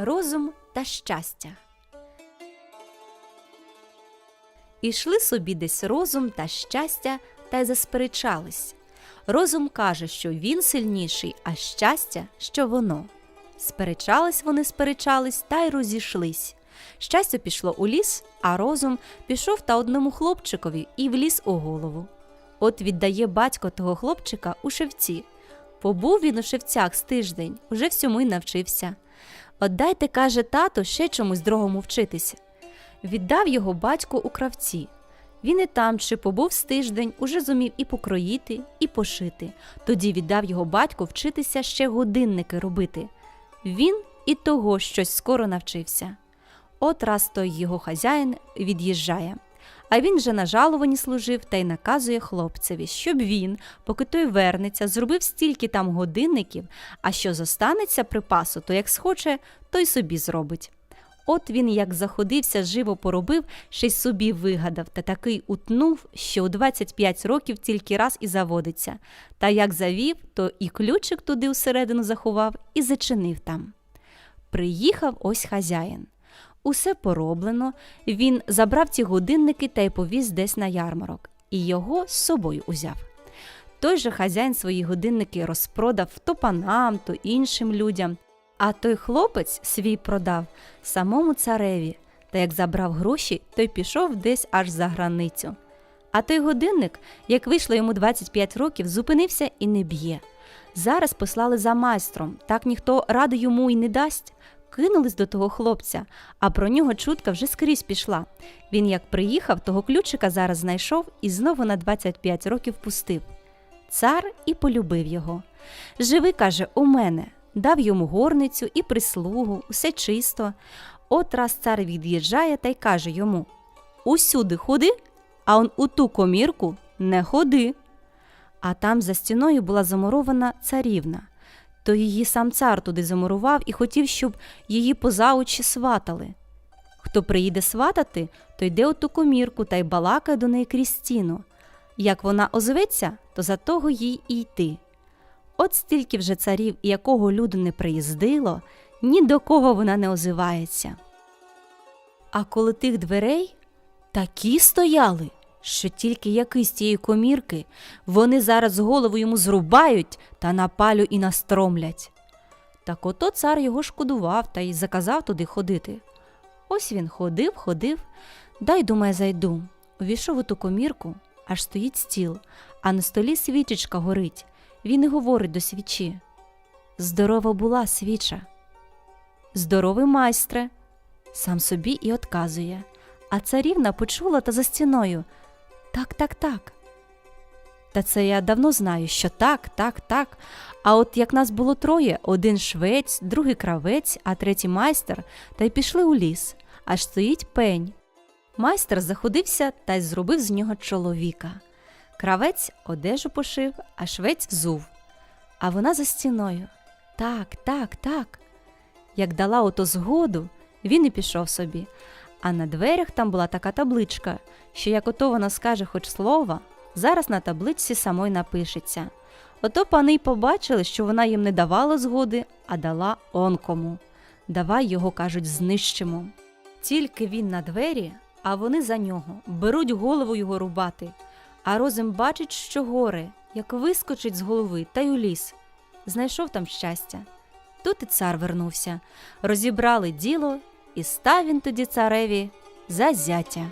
Розум та щастя. Ішли собі десь розум та щастя та й засперечались. Розум каже, що він сильніший, а щастя, що воно. Сперечались вони, сперечались та й розійшлись. Щастя пішло у ліс, а розум пішов та одному хлопчикові і вліз у голову. От віддає батько того хлопчика у шевці. Побув він у шевцях з тиждень, уже всьому й навчився. Отдайте, каже тато, ще чомусь другому вчитися. Віддав його батько у кравці. Він і там чи побув з тиждень, уже зумів і покроїти, і пошити. Тоді віддав його батько вчитися ще годинники робити. Він і того щось скоро навчився. От раз той його хазяїн від'їжджає. А він же на жаловані служив та й наказує хлопцеві, щоб він, поки той вернеться, зробив стільки там годинників, а що зостанеться припасу, то як схоче, то й собі зробить. От він як заходився, живо поробив, ще й собі вигадав та такий утнув, що у 25 років тільки раз і заводиться. Та як завів, то і ключик туди всередину заховав і зачинив там. Приїхав ось хазяїн. Усе пороблено, він забрав ці годинники та й повіз десь на ярмарок, і його з собою узяв. Той же хазяїн свої годинники розпродав то панам, то іншим людям, а той хлопець свій продав самому цареві, та як забрав гроші, той пішов десь аж за границю. А той годинник, як вийшло йому 25 років, зупинився і не б'є. Зараз послали за майстром, так ніхто ради йому й не дасть. Кинулись до того хлопця, а про нього чутка вже скрізь пішла. Він як приїхав, того ключика зараз знайшов і знову на 25 років пустив. Цар і полюбив його. Живи, каже, у мене, дав йому горницю і прислугу, усе чисто. От раз цар від'їжджає та й каже йому: Усюди ходи, а он у ту комірку не ходи. А там за стіною була замурована царівна. То її сам цар туди замурував і хотів, щоб її поза очі сватали. Хто приїде сватати, то йде у ту комірку та й балакає до неї крізь стіну. Як вона озветься, то за того їй і йти. От стільки вже царів і якого люду не приїздило, ні до кого вона не озивається. А коло тих дверей такі стояли, що тільки якийсь тієї комірки вони зараз голову йому зрубають та на палю і настромлять. Так ото цар його шкодував та й заказав туди ходити. Ось він ходив, ходив, дай, думає, зайду. Увійшов у ту комірку, аж стоїть стіл, а на столі свічечка горить. Він і говорить до свічі. Здорова була свіча. Здоровий майстре, сам собі і отказує. А царівна почула та за стіною. Так, так, так. Та це я давно знаю, що так, так, так. А от як нас було троє: один швець, другий кравець, а третій майстер, та й пішли у ліс, аж стоїть пень. Майстер заходився та й зробив з нього чоловіка. Кравець одежу пошив, а швець взув. А вона за стіною. Так, так, так. Як дала ото згоду, він і пішов собі. А на дверях там була така табличка, що як ото вона скаже хоч слово, зараз на табличці самої напишеться. Ото пани й побачили, що вона їм не давала згоди, а дала онкому. Давай його, кажуть, знищимо. Тільки він на двері, а вони за нього беруть голову його рубати. А розум бачить, що горе, як вискочить з голови та й у ліс. Знайшов там щастя. Тут і цар вернувся. Розібрали діло, і став він тоді цареві за зятя.